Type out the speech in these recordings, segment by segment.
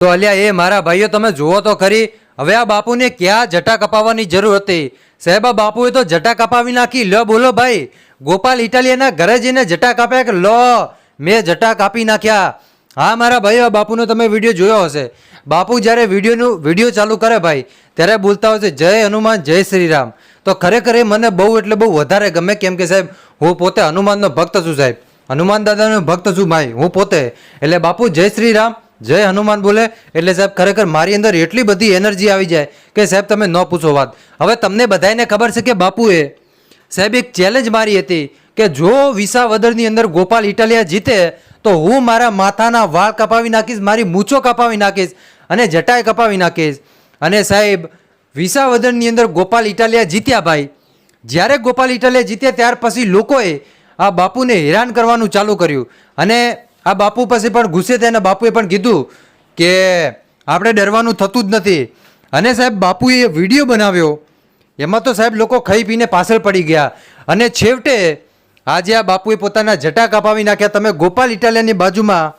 તો અલ્યા, એ મારા ભાઈઓ, તમે જુઓ તો ખરી. હવે આ બાપુને ક્યાં જટા કપાવવાની જરૂર હતી? સાહેબ બાપુએ તો જટા કપાવી નાખી. લો, બોલો ભાઈ. ગોપાલ ઇટાલિયાના ઘરે જઈને જટા કાપ્યા કે લો, મેં જટા કાપી નાખ્યા. હા, મારા ભાઈઓ બાપુનો તમે વીડિયો જોયો હશે. બાપુ જ્યારે વિડીયોનું, વીડિયો ચાલુ કરે ભાઈ, ત્યારે બોલતા હોય છે, જય હનુમાન, જય શ્રી રામ તો ખરેખર એ મને બહુ એટલે બહુ વધારે ગમે કેમ કે સાહેબ, હું પોતે હનુમાનનો ભક્ત છું સાહેબ. હનુમાન દાદાનો ભક્ત છું ભાઈ, હું પોતે. એટલે બાપુ, જય શ્રી રામ જય હનુમાન બોલે, એટલે સાહેબ ખરેખર મારી અંદર એટલી બધી એનર્જી આવી જાય કે સાહેબ તમે ન પૂછો વાત. હવે તમને બધાને ખબર છે કે બાપુએ સાહેબ એક ચેલેન્જ મારી હતી કે જો વિસાવદરની અંદર ગોપાલ ઇટાલિયા જીતે, તો હું મારા માથાના વાળ કપાવી નાખીશ, મારી મૂછો કપાવી નાખીશ અને જટાય કપાવી નાખીશ. અને સાહેબ, વિસાવદરની અંદર ગોપાલ ઇટાલિયા જીત્યા ભાઈ. જ્યારે ગોપાલ ઇટાલિયા જીત્યા, ત્યાર પછી લોકોએ આ બાપુને હેરાન કરવાનું ચાલુ કર્યું. અને આ બાપુ પાસે પણ ગુસ્સે થઈને બાપુએ પણ કીધું કે આપણે ડરવાનું થતું જ નથી. અને સાહેબ, બાપુએ વીડિયો બનાવ્યો. એમાં તો સાહેબ લોકો ખાઈ પીને પાછળ પડી ગયા. અને છેવટે આજે આ બાપુએ પોતાના જટા કપાવી નાખ્યા. તમે ગોપાલ ઇટાલિયાની બાજુમાં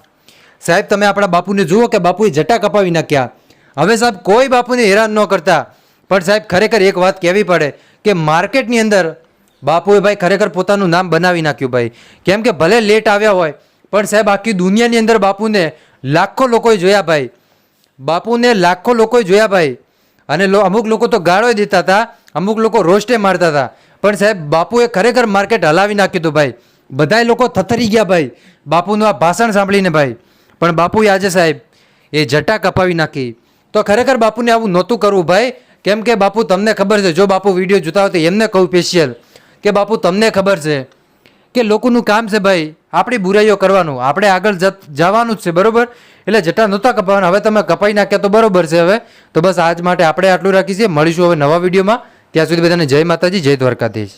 સાહેબ, તમે આપણા બાપુને જુઓ કે બાપુએ જટા કપાવી નાખ્યા. હવે સાહેબ, કોઈ બાપુને હેરાન ન કરતા. પણ સાહેબ, ખરેખર એક વાત કહેવી પડે કે માર્કેટની અંદર બાપુએ ભાઈ ખરેખર પોતાનું નામ બનાવી નાખ્યું ભાઈ. કેમ કે ભલે લેટ આવ્યા હોય પણ સાહેબ, આખી દુનિયાની અંદર બાપુને લાખો લોકોએ જોયા ભાઈ. બાપુને લાખો લોકોએ જોયા ભાઈ. અને અમુક લોકો તો ગાળો દેતા હતા, અમુક લોકો રોસ્ટે મારતા હતા. પણ સાહેબ, બાપુએ ખરેખર માર્કેટ હલાવી નાખ્યું હતું ભાઈ. બધાય લોકો થથરી ગયા ભાઈ, બાપુનું આ ભાષણ સાંભળીને ભાઈ. પણ બાપુએ આજે સાહેબ, એ જટા કપાવી નાખી. તો ખરેખર બાપુને આવું નહોતું કરવું ભાઈ. કેમ કે બાપુ તમને ખબર છે, જો બાપુ વીડિયો જોતા હોય તો એમને કહું સ્પેશિયલ કે બાપુ, તમને ખબર છે કે લોકોનું કામ છે ભાઈ આપણી બુરાઈઓ કરવાનું, આપણે આગળ જવાનું જ છે, બરોબર? એટલે જટા નહોતા કપાવાના, હવે તમે કપાઈ નાખ્યા તો બરોબર છે હવે. તો બસ આજ માટે આપણે આટલું રાખીએ છીએ. મળીશું હવે નવા વિડીયોમાં. ત્યાં સુધી બધાને જય માતાજી, જય દ્વારકાધીશ.